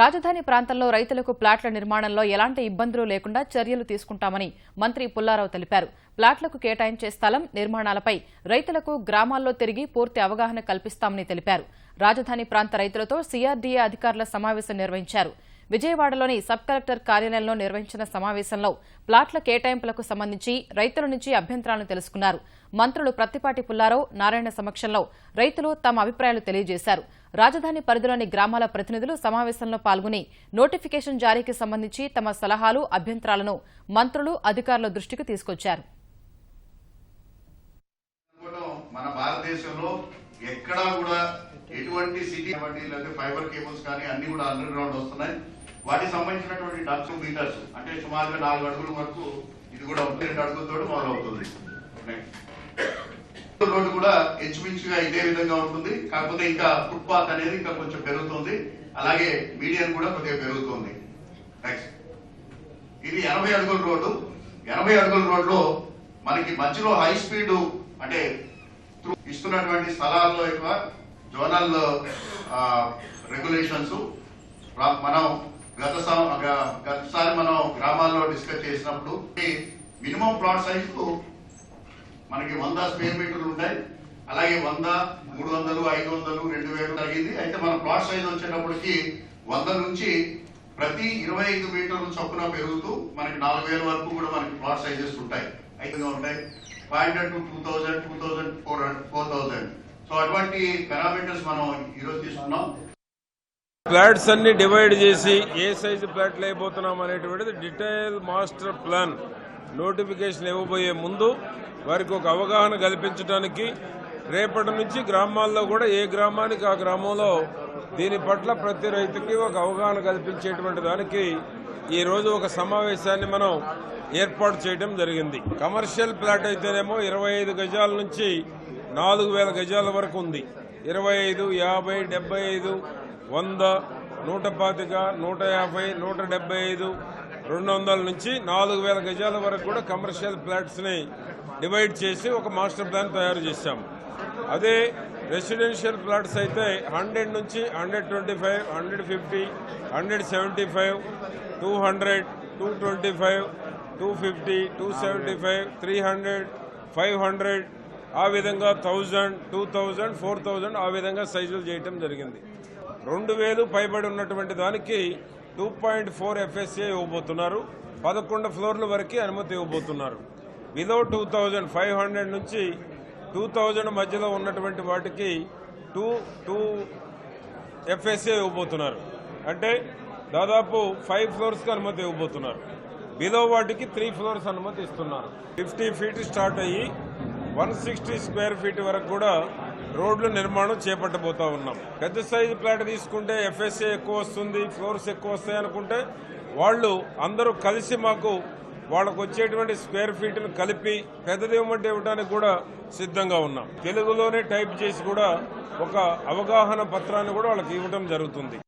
రాజధాని ప్రాంతంలో రైతులకు ప్లాట్ల నిర్మాణంలో ఎలాంటి ఇబ్బందులు లేకుండా చర్యలు తీసుకుంటామని మంత్రి పుల్లారావు తెలిపారు. ప్లాట్లకు కేటాయించే స్థలం నిర్మాణాలపై రైతులకు గ్రామాల్లో తిరిగి పూర్తి అవగాహన కల్పిస్తామని తెలిపారు. రాజధాని ప్రాంత రైతులతో సీఆర్డీఏ అధికారుల సమావేశం నిర్వహించారు. విజయవాడలోని సబ్ కలెక్టర్ కార్యాలయంలో నిర్వహించిన సమావేశంలో ప్లాట్ల కేటాయింపులకు సంబంధించి రైతుల నుంచి అభ్యంతరాలను తెలుసుకున్నారు. మంత్రులు ప్రత్తిపాటి పుల్లారావు నారాయణ సమక్షంలో రైతులు తమ అభిప్రాయాలు తెలియజేశారు. రాజధాని పరిధిలోని గ్రామాల ప్రతినిధులు సమావేశంలో పాల్గొని నోటిఫికేషన్ జారీకి సంబంధించి తమ సలహాలు అభ్యంతరాలను మంత్రులు అధికారుల దృష్టికి తీసుకొచ్చారు. మన భారతదేశంలో ఎక్కడా కూడా ఎటువంటి సిటీ ఫైబర్ కేబుల్స్ కానీ అన్ని కూడా అండర్ గ్రౌండ్ వస్తున్నాయి. వాటికి సంబంధించినటువంటి డక్స్ మీటర్స్ అంటే సుమారుగా నాలుగు అడుగుల వరకు ఇది కూడా ఉంటుంది రెండు అడుగులతో మొదలవుతుంది రోడ్డు కూడా ఇంచుమించుగా ఇదే విధంగా ఉంటుంది. కాకపోతే ఇంకా ఫుట్పాత్ అనేది ఇంకా కొంచెం పెరుగుతుంది. అలాగే మీడియం కూడా కొద్దిగా పెరుగుతుంది. నెక్స్ట్ ఇది ఎనభై అడుగుల రోడ్డు. ఎనభై అడుగుల రోడ్లో మనకి మధ్యలో హై స్పీడ్ అంటే ఇస్తున్నటువంటి స్థలాల్లో ఎక్కువ జోనల్ రెగ్యులేషన్స్ మనం గత గతసారి మనం గ్రామాల్లో డిస్కస్ చేసినప్పుడు మినిమం ప్లాట్ సైజు మనకి వంద స్క్వేర్ మీటర్లు ఉంటాయి. అలాగే వంద మూడు వందలు ఐదు వందలు రెండు వేలు తగ్గింది అయితే మన ప్లాట్ సైజ్ వచ్చేటప్పటికి వంద నుంచి ప్రతి ఇరవై ఐదు మీటర్ల చొప్పున పెరుగుతూ మనకి నాలుగు వేల వరకు కూడా మనకి ప్లాట్ సైజెస్ ఉంటాయి. ఐదుగా ఉంటాయి. Five hundred to two thousand two thousand four four thousand. So అటువంటి పారామీటర్స్ మనం ఈరోజు తీసుకున్నాం. ప్లాట్స్ అన్ని డివైడ్ చేసి ఏ సైజు ప్లాట్లు అయిపోతున్నాం అనేటువంటిది డీటెయిల్ మాస్టర్ ప్లాన్ నోటిఫికేషన్ ఇవ్వబోయే ముందు వారికి ఒక అవగాహన కల్పించడానికి రేపటి నుంచి గ్రామాల్లో కూడా ఏ గ్రామానికి ఆ గ్రామంలో దీని పట్ల ప్రతి రైతుకి ఒక అవగాహన కల్పించేటువంటి దానికి ఈ రోజు ఒక సమావేశాన్ని మనం ఏర్పాటు చేయడం జరిగింది. కమర్షియల్ ప్లాట్ అయితేనేమో ఇరవై ఐదు గజాల నుంచి నాలుగు వేల గజాల వరకు ఉంది. ఇరవై ఐదు యాభై డెబ్బై ఐదు వంద నూట పాతిక నూట యాభై నూట డెబ్బై ఐదు రెండు వందల నుంచి నాలుగు వేల గజాల వరకు కూడా కమర్షియల్ ప్లాట్స్ని డివైడ్ చేసి ఒక మాస్టర్ ప్లాన్ తయారు చేశాం. అదే రెసిడెన్షియల్ ప్లాట్స్ అయితే హండ్రెడ్ నుంచి hundred twenty five hundred fifty hundred seventy five two hundred two twenty five two fifty two seventy five three hundred five hundred ఆ విధంగా thousand two thousand four thousand ఆ విధంగా సైజులు చేయటం జరిగింది. రెండు వేలు పైబడి ఉన్నటువంటి దానికి టూ పాయింట్ ఫోర్ ఎఫ్ఎస్ఏ ఇవ్వబోతున్నారు. పదకొండు ఫ్లోర్ల వరకు అనుమతి ఇవ్వబోతున్నారు. Below two thousand five hundred నుంచి టూ థౌజండ్ మధ్యలో ఉన్నటువంటి వాటికి టూ టూ ఎఫ్ఎస్ఏ ఇవ్వబోతున్నారు. అంటే దాదాపు ఫైవ్ ఫ్లోర్స్కి అనుమతి ఇవ్వబోతున్నారు. బిలో వాటికి త్రీ ఫ్లోర్స్ అనుమతి ఇస్తున్నారు. ఫిఫ్టీ ఫీట్ స్టార్ట్ అయ్యి వన్ సిక్స్టీ స్క్వేర్ ఫీట్ వరకు కూడా రోడ్లు నిర్మాణం చేపట్టబోతా ఉన్నాం. పెద్ద సైజు ప్లాట్ తీసుకుంటే ఎఫ్ఎస్ఏ ఎక్కువ వస్తుంది ఫ్లోర్స్ ఎక్కువ వస్తాయి అనుకుంటే వాళ్ళు అందరూ కలిసి మాకు వాళ్ళకు వచ్చేటువంటి స్క్వేర్ ఫీట్ను కలిపి పెద్దది ఇవ్వమంటే ఇవ్వడానికి కూడా సిద్ధంగా ఉన్నాం. తెలుగులోనే టైప్ చేసి కూడా ఒక అవగాహన పత్రాన్ని కూడా వాళ్ళకి ఇవ్వడం జరుగుతుంది.